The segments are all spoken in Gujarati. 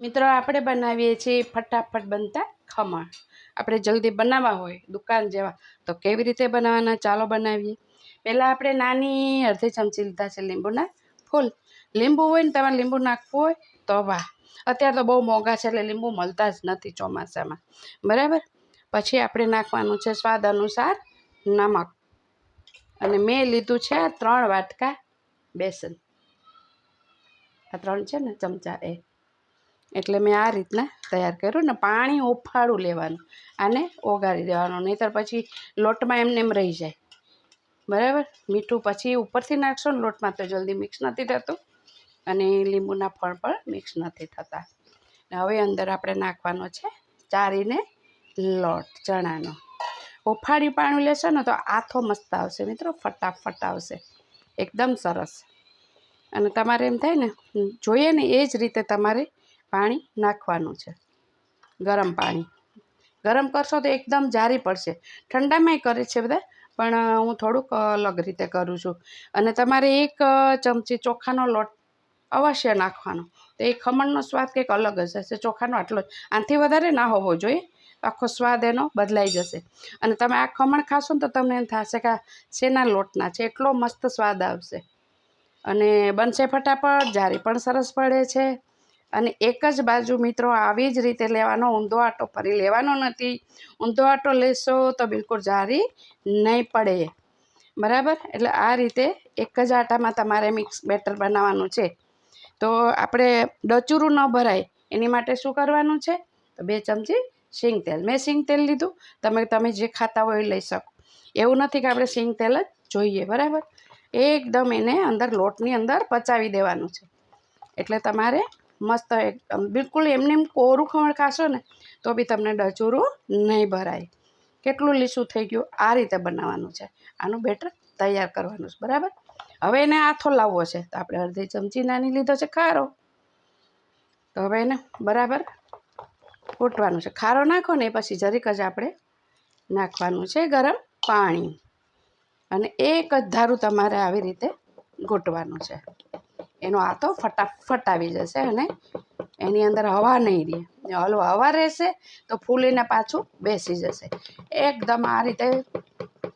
મિત્રો, આપણે બનાવીએ છીએ ફટાફટ બનતા ખમણ. આપણે જલ્દી બનાવવા હોય, દુકાન જેવા, તો કેવી રીતે બનાવવાના ચાલો બનાવીએ. પહેલાં આપણે નાની અડધી ચમચી લીધા છે લીંબુના ફૂલ. લીંબુ હોય ને તમારે લીંબુ નાખવું હોય, તો વાહ. અત્યારે તો બહુ મોંઘા છે એટલે લીંબુ મળતા જ નથી ચોમાસામાં. બરાબર? પછી આપણે નાખવાનું છે સ્વાદ અનુસાર નમક. અને મેં લીધું છે ત્રણ વાટકા બેસન. આ ત્રણ છે ને ચમચા એ. એટલે મેં આ રીતના તૈયાર કર્યું ને પાણી ઉફાળું લેવાનું આને ઓગાળી દેવાનું, નહીંતર પછી લોટમાં એમને એમ રહી જાય. બરાબર? મીઠું પછી ઉપરથી નાખશો ને લોટમાં તો જલ્દી મિક્સ નથી થતું અને લીંબુના ફળ પણ મિક્સ નથી થતા. હવે અંદર આપણે નાખવાનો છે ચારીને લોટ ચણાનો. ઉફાળી પાણી લેશો ને તો આથો મસ્ત આવશે મિત્રો, ફટાફટ આવશે. એકદમ સરસ. અને તમારે એમ થાય ને, જોઈએ ને એ જ રીતે તમારે પાણી નાખવાનું છે. ગરમ પાણી. ગરમ કરશો તો એકદમ જારી પડશે. ઠંડામાંય કરે છે બધા પણ હું થોડુંક અલગ રીતે કરું છું. અને તમારે એક ચમચી ચોખાનો લોટ અવશ્ય નાખવાનો. તો એ ખમણનો સ્વાદ કંઈક અલગ હશે. ચોખાનો આટલો જ. આનાથી વધારે ના હોવો જોઈએ. આખો સ્વાદ એનો બદલાઈ જશે. અને તમે આ ખમણ ખાશો ને તો તમને એમ થશે કે શેના લોટના છે? એટલો મસ્ત સ્વાદ આવશે. અને બનશે ફટાફટ, જારી પણ સરસ પડે છે. અને એક જ બાજુ મિત્રો આવી જ રીતે લેવાનો ઊંધો આટો ફરી લેવાનો નથી. ઊંધો આટો લેશો તો બિલકુલ જારી નહીં પડે. બરાબર? એટલે આ રીતે એક જ આટામાં તમારે મિક્સ બેટર બનાવવાનું છે. તો આપણે ડચુરું ન ભરાય. એની માટે શું કરવાનું છે? તો બે ચમચી સિંગ તેલ મેં સિંગ તેલ લીધું. તમે તમે જે ખાતા હોય એ લઈ શકો. એવું નથી કે આપણે સિંગ તેલ જ જોઈએ. બરાબર? એકદમ એને અંદર લોટની અંદર પચાવી દેવાનું છે. એટલે તમારે મસ્ત એકદમ બિલકુલ એમને એમ કોરું ખમણ ખાશો ને, તો બી તમને ડચુરું નહીં ભરાય. કેટલું લીસું થઈ ગયું, આ રીતે બનાવવાનું છે. આનું બેટર તૈયાર કરવાનું છે, બરાબર? હવે એને આથો લાવવો છે, તો આપણે અડધી ચમચી નાની લીધો છે, ખારો. તો હવે એને બરાબર ફૂટવાનું છે. ખારો નાખો ને પછી જરીક જ આપણે નાખવાનું છે ગરમ પાણી. અને એક જ ધારું તમારે આવી રીતે ઘૂંટવાનું છે. એનો આથો ફટાફટ આવી જશે અને એની અંદર હવા નહીં રહે. હલવો હવા રહેશે તો ફૂલીને પાછું બેસી જશે. એકદમ આ રીતે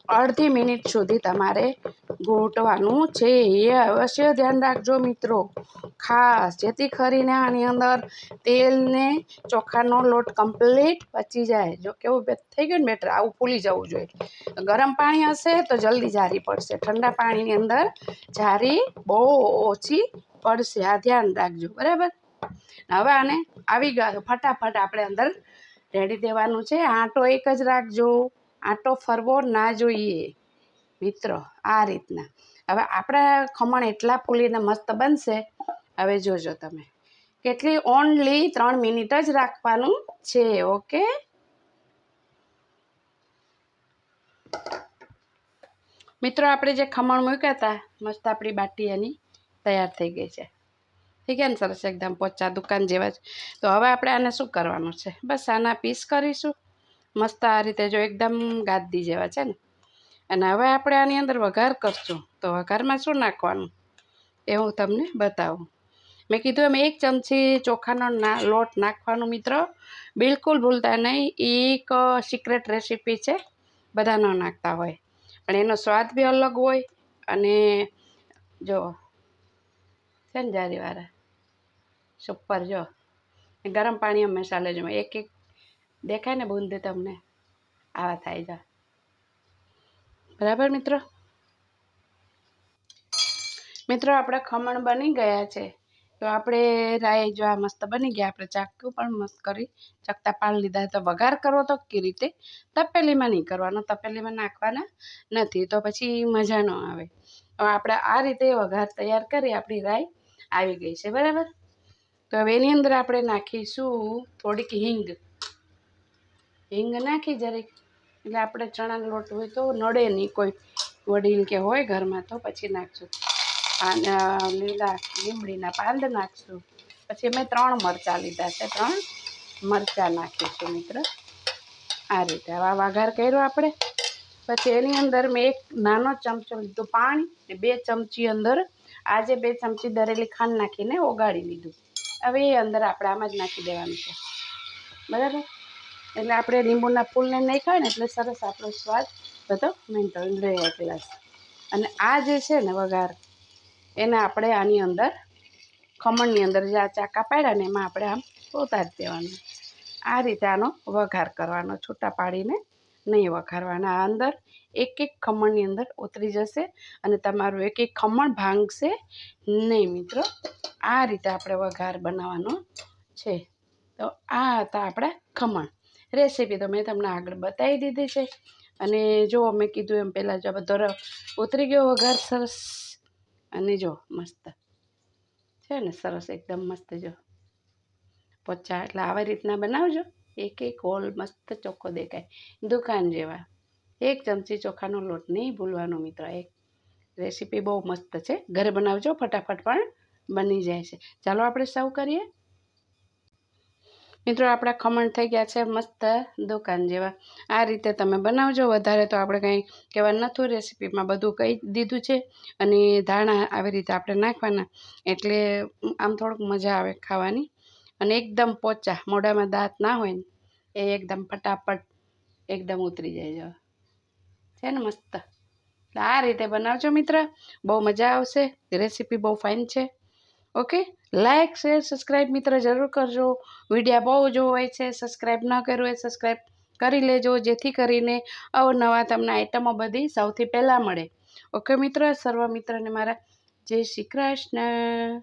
અડધી મિનિટ સુધી તમારે ઘૂંટવાનું છે. એ અવશ્ય ધ્યાન રાખજો મિત્રો. ખાસ, જેથી કરીને આની અંદર તેલને ચોખાનો લોટ કમ્પ્લીટ પચી જાય. જો કેવું થઈ ગયું ને બેટર, આવું ફૂલી જવું જોઈએ. ગરમ પાણી હશે તો જલ્દી જારી પડશે. ઠંડા પાણીની અંદર જારી બહુ ઓછી પડશે. આ ધ્યાન રાખજો. બરાબર? હવે આને આવી ગયા. ફટાફટ આપણે અંદર રેડી દેવાનું છે. આટો એક જ રાખજો. આટો ફરવો ના જોઈએ. મિત્રો, આ રીતના. હવે આપણા ખમણ એટલા ફૂલીને મસ્ત બનશે હવે જોજો તમે. કેટલી ઓનલી ત્રણ મિનિટ જ રાખવાનું છે, ઓકે? મિત્રો, આપણે જે ખમણ મૂક્યા હતા મસ્ત આપણી બાટી એની તૈયાર થઈ ગઈ છે. ઠીક છે ને? સરસ એકદમ પોચા દુકાન જેવા જ. તો હવે આપણે આને શું કરવાનું છે? બસ આના પીસ કરીશું. મસ્ત આ રીતે જો એકદમ ગાદી જેવા છે ને? અને હવે આપણે આની અંદર વઘાર કરશું. તો વઘારમાં શું નાખવાનું? એ હું તમને બતાવું. મેં કીધું એમ એક ચમચી ચોખાનો ના લોટ નાખવાનો મિત્રો. બિલકુલ ભૂલતા નહીં. એક સિક્રેટ રેસીપી છે. બધા ન નાખતા હોય. પણ એનો સ્વાદ બી અલગ હોય અને જો, છે ને જારીવાળા? સુપર, જો. ગરમ પાણી હંમેશા લેજો. એક એક દેખાય ને બૂંદ તમને? આવા થાય, જા. બરાબર, મિત્રો? મિત્રો, આપણા ખમણ બની ગયા છે. તો આપણે રાય જો આ મસ્ત બની ગયા આપણે ચાક્યું પણ મસ્ત કરી, ચકતા પાણી લીધા તો વઘાર કરવો તો કે રીતે? તપેલીમાં નહીં કરવાનો, તપેલીમાં નાખવાના નથી, તો પછી મજા ન આવે. તો આપણે આ રીતે વઘાર તૈયાર કરી આપણી રાય આવી ગઈ છે, બરાબર? તો હવે એની અંદર આપણે નાખીશું થોડીક હિંગ. હિંગ નાખી જરીક, એટલે આપણે ચણાનો લોટ હોય તો નડે નહીં કોઈ વડીલ કે હોય ઘરમાં, તો પછી નાખશું. લીલા લીમડીના પાંદ નાખશું. પછી મેં ત્રણ મરચાં લીધા છે, ત્રણ મરચાં નાખીશું મિત્ર. આ રીતે આવા વઘાર કર્યો આપણે. પછી એની અંદર મેં એક નાનો ચમચો લીધો પાણી ને બે ચમચી અંદર આજે બે ચમચી દરેલી ખાંડ નાખીને ઓગાળી લીધું. હવે એ અંદર આપણે આમાં જ નાખી દેવાનું છે. બરાબર? એટલે આપણે લીંબુના ફૂલને નહીં ખાય ને એટલે સરસ આપણો સ્વાદ બધો મેન્ટેન રહે ગ્લાસ. અને આ જે છે ને વઘાર એને આપણે આની અંદર ખમણની અંદર જે આ ચાકા પાડ્યા ને એમાં આપણે આમ ઉતારી દેવાનું. આ રીતે આનો વઘાર કરવાનો, છૂટા પાડીને નહીં વઘારવાના. આ અંદર એક એક ખમણની અંદર ઉતરી જશે અને તમારું એક એક ખમણ ભાંગશે નહીં મિત્રો. આ રીતે આપણે વઘાર બનાવવાનો છે. તો આ હતા આપણા ખમણ. રેસીપી તો મેં તમને આગળ બતાવી દીધી છે. અને જો મેં કીધું એમ પહેલાં જો બધો ઉતરી ગયો વઘાર સરસ અને જો મસ્ત. છે ને, સરસ, એકદમ મસ્ત જો. પોચા, એટલે આવી રીતના બનાવજો. એક એક હોલ મસ્ત ચોખ્ખો દેખાય. દુકાન જેવા. એક ચમચી ચોખાનો લોટ, નહીં ભૂલવાનો મિત્ર, એક. રેસીપી બહુ મસ્ત છે. ઘરે બનાવજો, ફટાફટ પણ બની જાય છે. ચાલો આપણે સર્વ કરીએ. મિત્રો, આપણા ખમણ થઈ ગયા છે મસ્ત દુકાન જેવા. આ રીતે તમે બનાવજો. વધારે તો આપણે કંઈ કહેવા નથી રેસીપીમાં બધું કહી દીધું છે અને ધાણા આવી રીતે આપણે નાખવાના. એટલે આમ થોડુંક મજા આવે ખાવાની. અને એકદમ પોચા, મોઢામાં દાંત ના હોય ને, એ એકદમ ફટાફટ એકદમ ઉતરી જાય જવા છે ને મસ્ત? આ રીતે બનાવજો મિત્ર. બહુ મજા આવશે. રેસીપી બહુ ફાઇન છે. ઓકે? લાઇક શેર સબસ્ક્રાઈબ મિત્ર જરૂર કરજો. વિડીયા બહુ જોવાય છે. સબસ્ક્રાઈબ ન કર્યું હોય સબસ્ક્રાઈબ કરી લેજો, જેથી કરીને અવનવા તમને આઈટમો બધી સૌથી પહેલાં મળે. ઓકે મિત્ર? સર્વ મિત્રને મારા જય શ્રી કૃષ્ણ.